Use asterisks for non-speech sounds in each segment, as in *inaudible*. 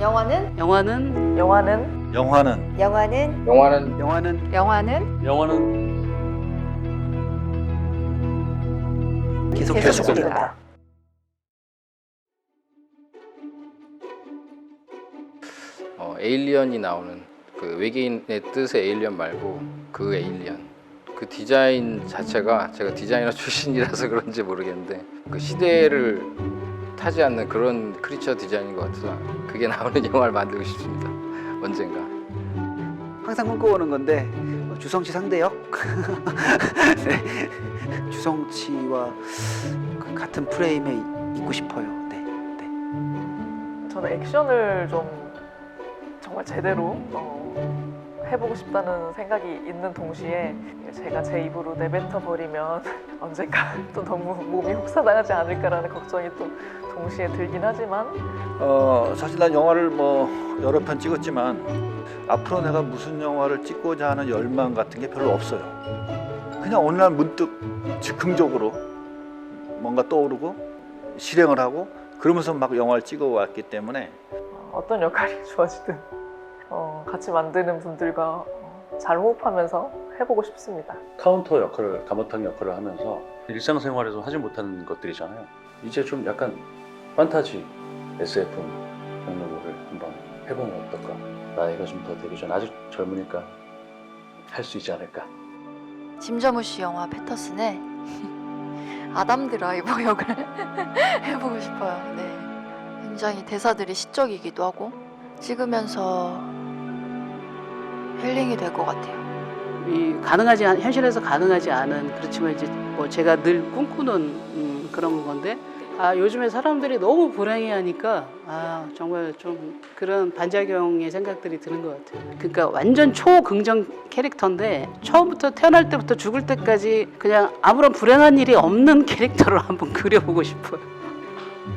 영화는? 영화는? 영화는? 영화는? 영화는? 영화는? 영화는? 영화는? 영화는? 계속 계속된다. 어, 에일리언이 나오는 그 외계인의 뜻의 에일리언 말고 그 에일리언. 그 디자인 자체가 제가 디자이너 *laughs* 출신이라서 그런지 모르겠는데 그 시대를 타지 않는 그런 크리처 디자인인 것 같아서 그게 나오는 *laughs* 영화를 만들고 싶습니다 언젠가 항상 꿈꿔오는 건데 뭐 주성치 상대역 *laughs* 네. 주성치와 그 같은 프레임에 있고 싶어요. 네. 네. 저는 액션을 좀 정말 제대로 어, 해보고 싶다는 생각이 있는 동시에 제가 제 입으로 내뱉어 버리면 *laughs* 언젠가 또 너무 몸이 혹사당하지 않을까라는 걱정이 또 동시에 들긴 하지만 어 사실 난 영화를 뭐 여러 편 찍었지만 앞으로 내가 무슨 영화를 찍고자 하는 열망 같은 게 별로 없어요. 그냥 어느 날 문득 즉흥적으로 뭔가 떠오르고 실행을 하고 그러면서 막 영화를 찍어왔기 때문에 어, 어떤 역할이 *laughs* 좋아지든 어, 같이 만드는 분들과 어, 잘 호흡하면서 해보고 싶습니다. 카운터 역할을 가마탕 역할을 하면서 일상생활에서 하지 못하는 것들이잖아요. 이제 좀 약간 판타지 SF 장르를 한번 해보면 어떨까? 나이가 좀 더 되기 전 아직 젊으니까 할 수 있지 않을까? 짐저무시 영화 패터슨의 *laughs* 아담 드라이버 역을 *laughs* 해보고 싶어요. 네. 굉장히 대사들이 시적이기도 하고 찍으면서 힐링이 될 것 같아요. 이 가능하지 않, 현실에서 가능하지 않은 그렇지만 이제 뭐 제가 늘 꿈꾸는 음, 그런 건데 아 요즘에 사람들이 너무 불행해하니까 아 정말 좀 그런 반작용의 생각들이 드는 것 같아요. 그러니까 완전 초긍정 캐릭터인데 처음부터 태어날 때부터 죽을 때까지 그냥 아무런 불행한 일이 없는 *laughs* 캐릭터로 한번 그려보고 싶어요.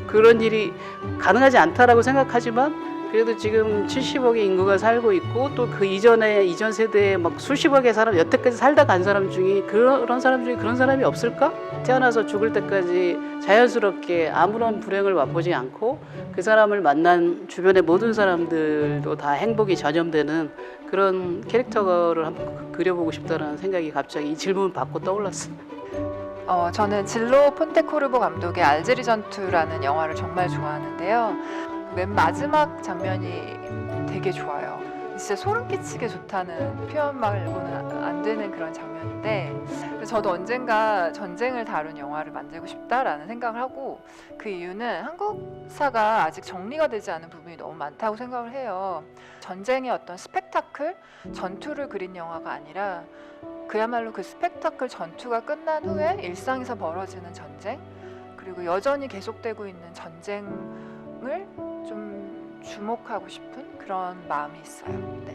그런 일이 가능하지 않다라고 생각하지만 그래도 지금 70억의 인구가 살고 있고 또 그 이전에 이전 세대에 막 수십억의 사람 여태까지 살다 간 사람 중에 그런 사람 중에 그런 사람이 없을까? 태어나서 죽을 때까지 자연스럽게 아무런 불행을 맛보지 않고 그 사람을 만난 주변의 모든 사람들도 다 행복이 전염되는 그런 캐릭터를 한번 그려보고 싶다는 생각이 갑자기 이 질문 받고 떠올랐어요. 어, 저는 질로 폰테코르보 감독의 알제리 전투라는 영화를 정말 좋아하는데요. 맨 마지막 장면이 되게 좋아요. 진짜 소름 끼치게 좋다는 표현 말고는 안 되는 그런 장면인데 저도 언젠가 전쟁을 다룬 영화를 만들고 싶다라는 생각을 하고 그 이유는 한국사가 아직 정리가 되지 않은 부분이 너무 많다고 생각을 해요. 전쟁의 어떤 스펙타클, 전투를 그린 영화가 아니라 그야말로 그 스펙타클 전투가 끝난 후에 일상에서 벌어지는 전쟁 그리고 여전히 계속되고 있는 전쟁을 좀 주목하고 싶은 그런 마음이 있어요. 네.